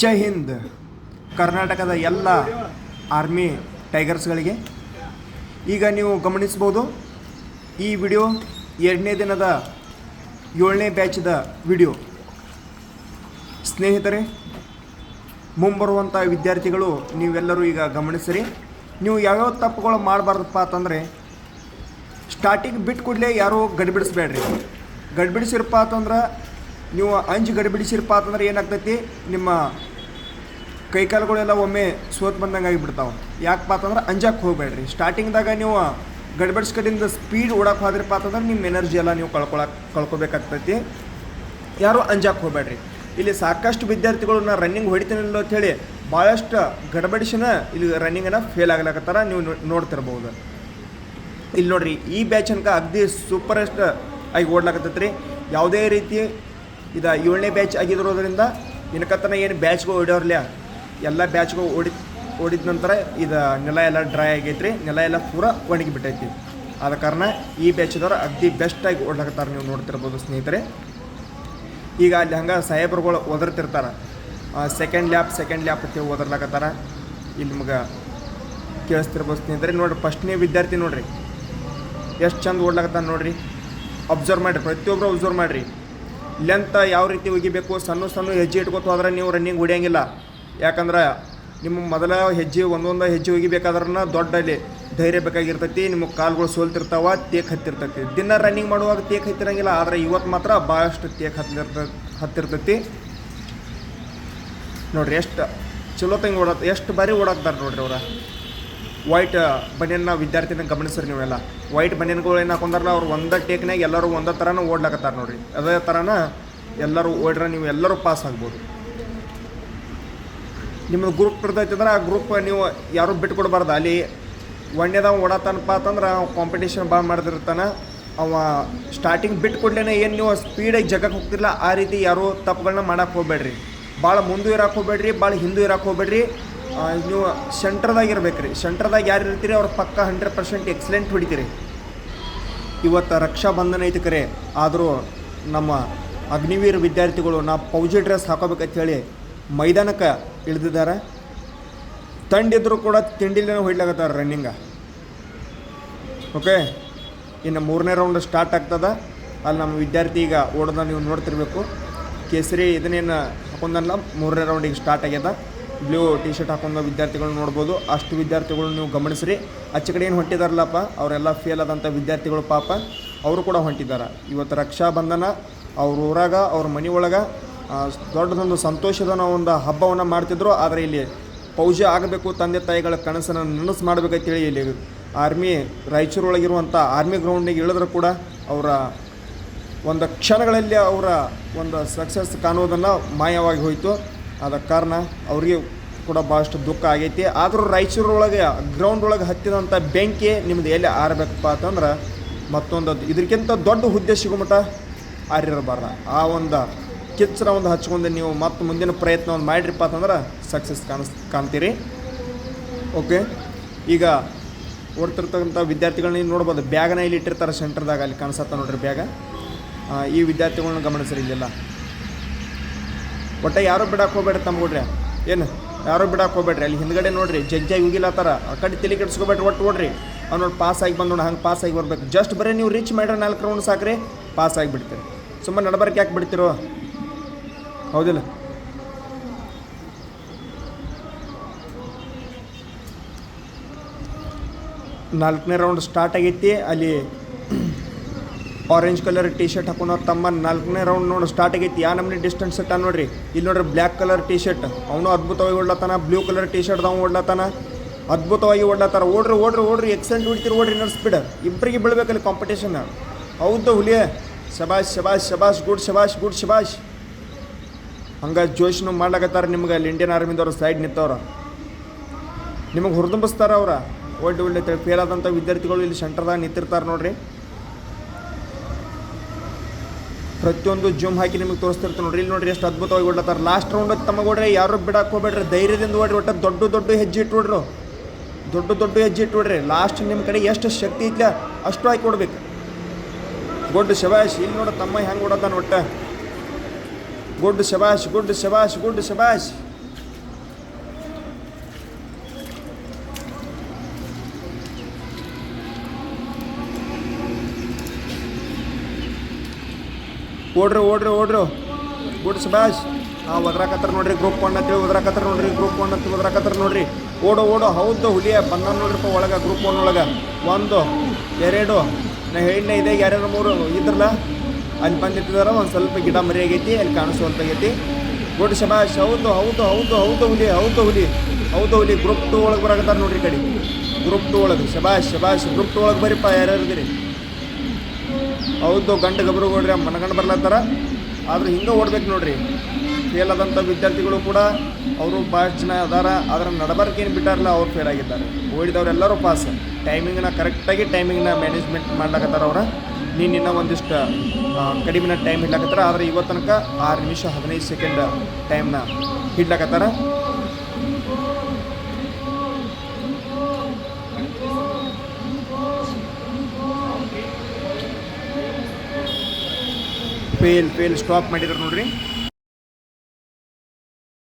ಜೈ ಹಿಂದ್. ಕರ್ನಾಟಕದ ಎಲ್ಲ ಆರ್ಮಿ ಟೈಗರ್ಸ್ಗಳಿಗೆ. ಈಗ ನೀವು ಗಮನಿಸ್ಬೋದು ಈ ವಿಡಿಯೋ ಎರಡನೇ ದಿನದ ಏಳನೇ ಬ್ಯಾಚ್ದ ವಿಡಿಯೋ. ಸ್ನೇಹಿತರೆ ಮುಂಬರುವಂಥ ವಿದ್ಯಾರ್ಥಿಗಳು, ನೀವೆಲ್ಲರೂ ಈಗ ಗಮನಿಸಿರಿ. ನೀವು ಯಾವ್ಯಾವ ತಪ್ಪುಗಳು ಮಾಡಬಾರ್ದಪ್ಪ ಅಂತಂದರೆ ಸ್ಟಾರ್ಟಿಂಗ್ ಬಿಟ್ಟು ಕೂಡಲೇ ಯಾರೂ ಗಡ್ಬಿಡಿಸ್ಬೇಡ್ರಿ. ಗಡ್ಬಿಡಿಸಿರಪ್ಪ ಅಂತಂದ್ರೆ ನೀವು ಅಂಜು ಗಡಿಬಿಡಿಸಿರಪ್ಪ ಅಂತಂದ್ರೆ ಏನಾಗ್ತೈತಿ? ನಿಮ್ಮ ಕೈಕಾಲುಗಳೆಲ್ಲ ಒಮ್ಮೆ ಸೋತ್ ಬಂದಂಗೆ ಆಗಿಬಿಡ್ತಾವೆ. ಯಾಕಪ್ಪ ಅಂತಂದ್ರೆ ಅಂಜಕ್ಕೆ ಹೋಗಬೇಡ್ರಿ. ಸ್ಟಾರ್ಟಿಂಗ್ದಾಗ ನೀವು ಗಡ್ಬಡಿಸ್ಕಡಿಂದ ಸ್ಪೀಡ್ ಓಡಕ್ಕೆ ಹೋದ್ರಪ್ಪ ಅಂತಂದ್ರೆ ನಿಮ್ಮ ಎನರ್ಜಿ ಎಲ್ಲ ನೀವು ಕಳ್ಕೊಳಕ್ಕೆ ಕಳ್ಕೊಬೇಕಾಗ್ತೈತಿ. ಯಾರು ಅಂಜಕ್ಕೆ ಹೋಗಬೇಡ್ರಿ. ಇಲ್ಲಿ ಸಾಕಷ್ಟು ವಿದ್ಯಾರ್ಥಿಗಳು ನಾನು ರನ್ನಿಂಗ್ ಹೊಡಿತೀನಿಲ್ಲ ಅಂತೇಳಿ ಭಾಳಷ್ಟು ಗಡಬಡಿಸಿನ ಇಲ್ಲಿ ರನ್ನಿಂಗನ್ನು ಫೇಲ್ ಆಗ್ಲಾಕತ್ತಾರ ನೀವು ನೋಡ್ತಿರ್ಬೋದು. ಇಲ್ಲಿ ನೋಡ್ರಿ, ಈ ಬ್ಯಾಚ್ ಅನ್ಕ ಅಗ್ದಿ ಸೂಪರೆಸ್ಟ್ ಆಗಿ ಓಡ್ಲಾಕತ್ತೈತ್ರಿ. ಯಾವುದೇ ರೀತಿ ಇದು ಏಳನೇ ಬ್ಯಾಚ್ ಆಗಿರೋದ್ರಿಂದ ಇನ್ಕತ್ತನ ಏನು ಬ್ಯಾಚ್ಗಳು ಓಡೋರ್ಲ ಎಲ್ಲ ಬ್ಯಾಚ್ಗಳು ಓಡಿ, ಓಡಿದ ನಂತರ ಇದು ನೆಲ ಎಲ್ಲ ಡ್ರೈ ಆಗೈತ್ರಿ. ನೆಲ ಎಲ್ಲ ಪೂರ ಒಣಗಿ ಬಿಟ್ಟೈತಿ. ಆದ ಕಾರಣ ಈ ಬ್ಯಾಚ್ದವ್ರು ಅಗ್ದಿ ಬೆಸ್ಟಾಗಿ ಓಡ್ಲಾಕತ್ತಾರೆ ನೀವು ನೋಡ್ತಿರ್ಬೋದು ಸ್ನೇಹಿತರೆ. ಈಗ ಅಲ್ಲಿ ಹಂಗೆ ಸಾಹೇಬ್ರುಗಳು ಒದರ್ತಿರ್ತಾರೆ. ಸೆಕೆಂಡ್ ಲ್ಯಾಪ್ ಸೆಕೆಂಡ್ ಲ್ಯಾಪ್ ಅಂತ ಓದರ್ಲಾಕತ್ತಾರ ಇಲ್ಲಿ ನಿಮ್ಗೆ ಕೇಳಿಸ್ತಿರ್ಬೋದು ಸ್ನೇಹಿತರೆ. ನೋಡಿರಿ ಫಸ್ಟ್ನೇ ವಿದ್ಯಾರ್ಥಿ ನೋಡಿರಿ. ಎಷ್ಟು ಚಂದ ಓಡ್ಲಾಕತ್ತಾನ ನೋಡಿರಿ. ಅಬ್ಸರ್ವ್ ಮಾಡಿರಿ. ಪ್ರತಿಯೊಬ್ಬರು ಅಬ್ಸರ್ವ್ ಮಾಡಿರಿ. ಲೆಂತ್ ಯಾವ ರೀತಿ ಒಗಿಬೇಕು, ಸಣ್ಣ ಸಣ್ಣ ಹೆಜ್ಜೆ ಇಟ್ಕೊತ ಹೋದ್ರೆ ನೀವು ರನ್ನಿಂಗ್ ಹೊಡಿಯಂಗಿಲ್ಲ. ಯಾಕಂದ್ರೆ ನಿಮ್ಮ ಮೊದಲ ಹೆಜ್ಜೆ, ಒಂದೊಂದು ಹೆಜ್ಜೆ ಒಗಿಬೇಕಾದ್ರನ್ನ ದೊಡ್ಡಲ್ಲಿ ಧೈರ್ಯ ಬೇಕಾಗಿರ್ತೈತಿ ನಿಮ್ಮ ಕಾಲುಗಳು ಸೋಲ್ತಿರ್ತಾವ, ತೇಕ್ ಹತ್ತಿರ್ತೈತಿ. ದಿನ ರನ್ನಿಂಗ್ ಮಾಡುವಾಗ ತೇಕ್ ಹತ್ತಿರಂಗಿಲ್ಲ, ಆದರೆ ಇವತ್ತು ಮಾತ್ರ ಭಾಳಷ್ಟು ತೇಕ್ ಹತ್ತಿರ್ತ, ಹತ್ತಿರ್ತೈತಿ. ನೋಡ್ರಿ, ಎಷ್ಟು ಚಲೋ ತಂಗಿ ಓಡತ್ತೆ ಎಷ್ಟು ಬಾರಿ ಓಡಾಕ್ತಾರೆ ನೋಡ್ರಿ ಅವ್ರ? ವೈಟ್ ಬನಿಯನ್ನ ವಿದ್ಯಾರ್ಥಿನ ಗಮನಿಸ್ರಿ ನೀವೆಲ್ಲ. ವೈಟ್ ಬನಿಯನ್ಗಳು ಏನು ಹಾಕೊಂಡಾರಲ್ಲ, ಅವ್ರು ಒಂದೇ ಟೇಕ್ನಾಗ ಎಲ್ಲರೂ ಒಂದೇ ಥರನ ಓಡ್ಲಾಕತ್ತಾರ ನೋಡ್ರಿ. ಅದೇ ಥರನ ಎಲ್ಲರೂ ಓಡ್ರ ನೀವು ಎಲ್ಲರೂ ಪಾಸ್ ಆಗ್ಬೋದು. ನಿಮ್ಮದು ಗ್ರೂಪ್ ಇರ್ತೈತೆ ಅಂದ್ರೆ ಆ ಗ್ರೂಪ್ ನೀವು ಯಾರು ಬಿಟ್ಕೊಡ್ಬಾರ್ದು ಅಲ್ಲಿ ಒಂದೇದವ ಓಡಾತನಪ್ಪ ಅಂತಂದ್ರೆ ಕಾಂಪಿಟೇಷನ್ ಭಾಳ ಮಾಡ್ದಿರ್ತಾನೆ ಅವ ಸ್ಟಾರ್ಟಿಂಗ್ ಬಿಟ್ಟು ಕೊಡ್ಲೇನೆ ಏನು ನೀವು ಸ್ಪೀಡಾಗಿ ಜಗಕ್ಕೆ ಹೋಗ್ತಿರಲ್ಲ ಆ ರೀತಿ ಯಾರು ತಪ್ಪುಗಳನ್ನ ಮಾಡಕ್ಕೆ ಹೋಗ್ಬೇಡ್ರಿ. ಭಾಳ ಮುಂದೆ ಇರಕ್ಕೆ ಹೋಗ್ಬೇಡ್ರಿ, ಭಾಳ ಹಿಂದೂ ಇರಕ್ಕೆ ಹೋಗ್ಬೇಡ್ರಿ. ನೀವು ಸೆಂಟ್ರದಾಗ ಇರ್ಬೇಕು ರೀ ಸೆಂಟ್ರದಾಗ ಯಾರು ಇರ್ತೀರಿ, ಅವ್ರು ಪಕ್ಕ ಹಂಡ್ರೆಡ್ ಪರ್ಸೆಂಟ್ ಎಕ್ಸಲೆಂಟ್ ಹೊಡಿತೀರಿ. ಇವತ್ತು ರಕ್ಷಾ ಬಂಧನ ಐತಿ ಕರೆ. ಆದರೂ ನಮ್ಮ ಅಗ್ನಿವೀರ ವಿದ್ಯಾರ್ಥಿಗಳು, ನಾ ಪೌಜಿ ಡ್ರೆಸ್ ಹಾಕೋಬೇಕಂತ ಹೇಳಿ ಮೈದಾನಕ್ಕೆ ಇಳಿದಿದ್ದಾರೆ ತಂಡಿದ್ರೂ ಕೂಡ ತಿಂಡಿಲೇನೋ ಹೊಯ್ಲಾಗತ್ತಾರೆ ರನ್ನಿಂಗ ಓಕೆ ಇನ್ನು ಮೂರನೇ ರೌಂಡ್ ಸ್ಟಾರ್ಟ್ ಆಗ್ತದ. ಅಲ್ಲಿ ನಮ್ಮ ವಿದ್ಯಾರ್ಥಿ ಈಗ ಓಡೋದ ನೀವು ನೋಡ್ತಿರ್ಬೇಕು. ಕೇಸರಿ ಇದನ್ನೇನು ಹಾಕೊಂಡಲ್ಲ ಮೂರನೇ ರೌಂಡಿಗೆ ಸ್ಟಾರ್ಟ್ ಆಗ್ಯದ. ಬ್ಲೂ ಟಿ ಶರ್ಟ್ ಹಾಕೊಂಡ ವಿದ್ಯಾರ್ಥಿಗಳು ನೋಡ್ಬೋದು. ಅಷ್ಟು ವಿದ್ಯಾರ್ಥಿಗಳು ನೀವು ಗಮನಿಸ್ರಿ. ಆಚೆ ಕಡೆ ಏನು ಹೊಂಟಿದಾರಲ್ಲಪ್ಪ, ಅವರೆಲ್ಲ ಫೇಲ್ ಆದಂಥ ವಿದ್ಯಾರ್ಥಿಗಳು ಪಾಪ. ಅವರು ಕೂಡ ಹೊಂಟಿದ್ದಾರೆ ಇವತ್ತು ರಕ್ಷಾ ಬಂಧನ, ಅವ್ರ ಊರಾಗ, ಅವ್ರ ಮನೆ ಒಳಗೆ ದೊಡ್ಡದೊಂದು ಸಂತೋಷದ ಒಂದು ಹಬ್ಬವನ್ನು ಮಾಡ್ತಿದ್ರು. ಆದರೆ ಇಲ್ಲಿ ಪೌಜೆ ಆಗಬೇಕು, ತಂದೆ ತಾಯಿಗಳ ಕನಸನ್ನು ನನಸು ಮಾಡಬೇಕಂತೇಳಿ ಇಲ್ಲಿ ಆರ್ಮಿ ರಾಯಚೂರೊಳಗಿರುವಂಥ ಆರ್ಮಿ ಗ್ರೌಂಡಿಗೆ ಇಳಿದ್ರೂ ಕೂಡ ಅವರ ಒಂದು ಕ್ಷಣಗಳಲ್ಲಿ ಅವರ ಒಂದು ಸಕ್ಸಸ್ ಕಾಣುವುದನ್ನು ಮಾಯವಾಗಿ ಹೋಯಿತು. ಆದ ಕಾರಣ ಅವರಿಗೆ ಕೂಡ ಭಾಳಷ್ಟು ದುಃಖ ಆಗೈತಿ. ಆದರೂ ರಾಯಚೂರೊಳಗೆ ಗ್ರೌಂಡ್ ಒಳಗೆ ಹತ್ತಿದಂಥ ಬೆಂಕಿ ನಿಮ್ದು ಎಲ್ಲಿ ಆರಬೇಕಪ್ಪ ಅಂತಂದ್ರೆ ಮತ್ತೊಂದು ಇದಕ್ಕಿಂತ ದೊಡ್ಡ ಹುದ್ದೆ ಸಿಗುಮಟ ಆರಿರಬಾರ್ದ ಆ ಒಂದು ಕಿಚ್ಚರ ಒಂದು ಹಚ್ಕೊಂಡು ನೀವು ಮತ್ತೆ ಮುಂದಿನ ಪ್ರಯತ್ನ ಒಂದು ಮಾಡಿರಿಪ್ಪ ಅಂತಂದ್ರೆ ಸಕ್ಸಸ್ ಕಾಣಿಸ್, ಕಾಣ್ತೀರಿ. ಓಕೆ ಈಗ ಓಡ್ತಿರ್ತಕ್ಕಂಥ ವಿದ್ಯಾರ್ಥಿಗಳನ್ನ ನೀವು ನೋಡ್ಬೋದು, ಬ್ಯಾಗನ ಇಲ್ಲಿ ಇಟ್ಟಿರ್ತಾರೆ ಸೆಂಟರ್ದಾಗ ಅಲ್ಲಿ ಕಾಣಿಸತ್ತ ನೋಡ್ರಿ ಬ್ಯಾಗ. ಈ ವಿದ್ಯಾರ್ಥಿಗಳನ್ನ ಗಮನಿಸ್ರಿ ಇಲ್ಲೆಲ್ಲ. ಒಟ್ಟ ಯಾರು ಬಿಡಕ್ಕೆ ಹೋಗ್ಬೇಡ್ರಿ ತಮ್ಮ ಏನು, ಯಾರು ಬಿಡಕ್ಕೆ ಹೋಗ್ಬೇಡ್ರಿ, ಅಲ್ಲಿ ಹಿಂದ್ಗಡೆ ನೋಡ್ರಿ ಜಗ್ಜಾಗಿ ಉಗಿಲತ್ತಾರ ಆ ಕಡೆ ತಲೆ ಕೆಡ್ಸ್ಕೊಬೇಡ್ರಿ ಒಟ್ಟು ಓಡ್ರಿ. ಅವ್ನು ಪಾಸ್ ಆಗಿ ಬಂದು ನೋಡಿ, ಹಂಗೆ ಪಾಸ್ ಆಗಿ ಬರ್ಬೇಕು. ಜಸ್ಟ್ ಬರೀ ನೀವು ರೀಚ್ ಮಾಡ್ರಿ ನಾಲ್ಕು ರೌಂಡ್ ಸಾಕ್ರಿ ಪಾಸ್ ಆಗಿಬಿಡ್ತೀರಿ. ಸುಮ್ಮನೆ ನಡ್ಬರ್ಕೆ ಯಾಕೆ ಬಿಡ್ತಿರೋ? ಹೌದಿಲ್ಲ. ನಾಲ್ಕನೇ ರೌಂಡ್ ಸ್ಟಾರ್ಟ್ ಆಗೈತಿ, ಅಲ್ಲಿ ಆರೆಂಜ್ ಕಲರ್ ಟಿ ಶರ್ಟ್ ಹಾಕೊಂಡವ್ರು ತಮ್ಮ ನಾಲ್ಕನೇ ರೌಂಡ್ ನೋಡಿ ಸ್ಟಾರ್ಟ್ ಆಗೈತಿ. ಯಾ ನಮ್ಮನೆ ಡಿಸ್ಟೆನ್ಸ್ ಇಟ್ಟ ನೋಡ್ರಿ. ಇಲ್ಲಿ ನೋಡ್ರಿ ಬ್ಲ್ಯಾಕ್ ಕಲರ್ ಟಿ ಶರ್ಟ್ ಅವನು ಅದ್ಭುತವಾಗಿ ಓಡ್ಲತ್ತಾನ ಬ್ಲೂ ಕಲರ್ ಟಿ ಶರ್ಟ್ ಅವ್ನು ಓಡ್ಲತ್ತಾನ ಅದ್ಭುತವಾಗಿ ಓಡ್ಲತ್ತಾರ ಓಡ್ರಿ ಓಡ್ರಿ ಓಡ್ರಿ ಎಕ್ಸೆಂಟ್ ಹೊಡಿತೀರಿ ಓಡ್ರಿ ಇನ್ನೊಂದು ಸ್ಪೀಡ್ ಇಬ್ಬರಿಗೆ ಬೀಳ್ಬೇಕಲ್ಲಿ ಕಾಂಪಿಟೇಷನ್ ಹೌದು ಹುಲಿಯೇ. ಶಬಾಷ್ ಶಬಾಷ್ ಶಬಾಷ್, ಗುಡ್ ಶಬಾಷ್ ಗುಡ್ ಶಬಾಷ್. ಹಂಗೆ ಜೋಶ್ನು ಮಾಡ್ಲಾಕತ್ತಾರ ನಿಮ್ಗೆ ಅಲ್ಲಿ ಇಂಡಿಯನ್ ಆರ್ಮಿದವ್ರ ಸೈಡ್ ನಿಂತವ್ರ. ನಿಮಗೆ ಹುರಿದುಂಬಿಸ್ತಾರ ಅವ್ರ. ಒಳ್ಳೆ ಒಳ್ಳೆ ಫೇಲ್ ಆದಂಥ ವಿದ್ಯಾರ್ಥಿಗಳು ಇಲ್ಲಿ ಸೆಂಟರ್ದಾಗ ನಿಂತಿರ್ತಾರೆ ನೋಡ್ರಿ. ಪ್ರತಿಯೊಂದು ಜೂಮ್ ಹಾಕಿ ನಿಮಗೆ ತೋರಿಸ್ತಿರ್ತಾರೆ ನೋಡ್ರಿ. ಇಲ್ಲಿ ನೋಡ್ರಿ ಎಷ್ಟು ಅದ್ಭುತವಾಗಿ ಓಡ್ಲತ್ತಾರೆ ಲಾಸ್ಟ್ ರೌಂಡ್ ತಮಗೋಡ್ರಿ ಯಾರು ಬಿಡಕ್ಕೆ ಹೋಗ್ಬೇಡ್ರಿ. ಧೈರ್ಯದಿಂದ ಓಡ್ರಿ. ಒಟ್ಟು ದೊಡ್ಡ ದೊಡ್ಡ ಹೆಜ್ಜೆ ಇಟ್ಬಿಡ್ರು. ದೊಡ್ಡ ದೊಡ್ಡ ಹೆಜ್ಜೆ ಇಟ್ಬಿಡ್ರಿ. ಲಾಸ್ಟ್ ನಿಮ್ಮ ಕಡೆ ಎಷ್ಟು ಶಕ್ತಿ ಐತ್ಲ ಅಷ್ಟು ಹಾಕಿ ಕೊಡ್ಬೇಕು ಗುಡ್ ಶಬಾಶ್ ಇಲ್ಲಿ ನೋಡ ತಮ್ಮ ಹೆಂಗೆ ಓಡತ್ತಾನ ಒಟ್ಟು. ಗುಡ್ ಶಬಾಶ್ ಗುಡ್ ಶಬಾಶ್ ಗುಡ್ ಶಬಾಷ್. ಓಡ್ರಿ ಓಡ್ರಿ ಓಡ್ರಿ. ಗುಡ್ ಸುಭಾಷ್. ಹಾಂ ಒದ್ರಾಕತ್ತಾರ ನೋಡ್ರಿ ಗ್ರೂಪ್ ಒನ್ ಅಂತೇಳಿ ಒದ್ರಾಕತ್ತಾರ ನೋಡ್ರಿ ಗ್ರೂಪ್ ಒನ್ ಅಂತ ಒದ್ರಾಕತ್ತಾರ ನೋಡ್ರಿ. ಓಡೋ ಓಡೋ, ಹೌದು, ಹುಲಿಯ ಬಂದ ನೋಡ್ರಿಪ್ಪ ಒಳಗೆ ಗ್ರೂಪ್ ಒನ್ ಒಳಗೆ. ಒಂದು, ಎರಡು, ನಾ ಹೇಳಿನ ಇದೆ ಯಾರ್ಯಾರು ಮೂರು, ಇದ್ರಲ್ಲ? ಅಲ್ಲಿ ಬಂದಿಟ್ಟಿದಾರ, ಒಂದು ಸ್ವಲ್ಪ ಗಿಡ ಮರಿ ಆಗೈತಿ ಅಲ್ಲಿ ಕಾಣಿಸುವಂತ ಆಗೈತಿ ಗುಡ್ ಶಬಾಷ್ ಹೌದು ಹೌದು ಹೌದು ಹೌದು, ಹುಲಿ ಹೌದು ಹುಲಿ ಹೌದು, ಹುಲಿ ಗ್ರೂಪ್ ಟು ಒಳಗೆ ಬರಾಕತ್ತಾರ ನೋಡ್ರಿ ಕಡೆ. ಗ್ರೂಪ್ ಟು ಒಳಗೆ ಶಬಾಷ್ ಶಬಾಷ್ ಗ್ರೂಪ್ ಟು ಒಳಗೆ ಬರೀಪ್ಪ, ಯಾರ್ಯಾರು ಹೌದು ಗಂಡು ಗಬ್ರು ನೋಡ್ರಿ ಮನಗಂಡು ಬರ್ಲತ್ತಾರ ಆದ್ರೆ ಹಿಂಗೆ ಓಡ್ಬೇಕು ನೋಡ್ರಿ. ಫೇಲ್ ಆದಂಥ ವಿದ್ಯಾರ್ಥಿಗಳು ಕೂಡ ಅವರು ಭಾಳ ಜನ ಅದಾರ. ಅದರ ನಡಬಾರ್ಕೆ ಏನು ಬಿಟ್ಟಾರಲ್ಲ, ಅವ್ರು ಫೇಲ್ ಆಗಿದ್ದಾರೆ. ಓಡಿದವರೆಲ್ಲರೂ ಪಾಸ್ ಟೈಮಿಂಗ್ನ ಕರೆಕ್ಟಾಗಿ ಟೈಮಿಂಗ್ನ ಮ್ಯಾನೇಜ್ಮೆಂಟ್ ಮಾಡ್ಲಾಕತ್ತಾರ ಅವ್ರ. ನೀನಿನ್ನ ಒಂದಿಷ್ಟು ಕಡಿಮೆ ಕಡಿಮೆನ ಟೈಮ್ ಹಿಡ್ಲಾಕತ್ತಾರ. ಆದ್ರೆ ಇವತ್ತು ತನಕ ಆರು ನಿಮಿಷ ಹದಿನೈದು ಸೆಕೆಂಡ್ ಟೈಮ್ನ ಹಿಡ್ಲಾಕತ್ತಾರ. ಫೇಲ್ ಫೇಲ್ ಸ್ಟಾಪ್ ಮಾಡಿದ್ರು ನೋಡ್ರಿ.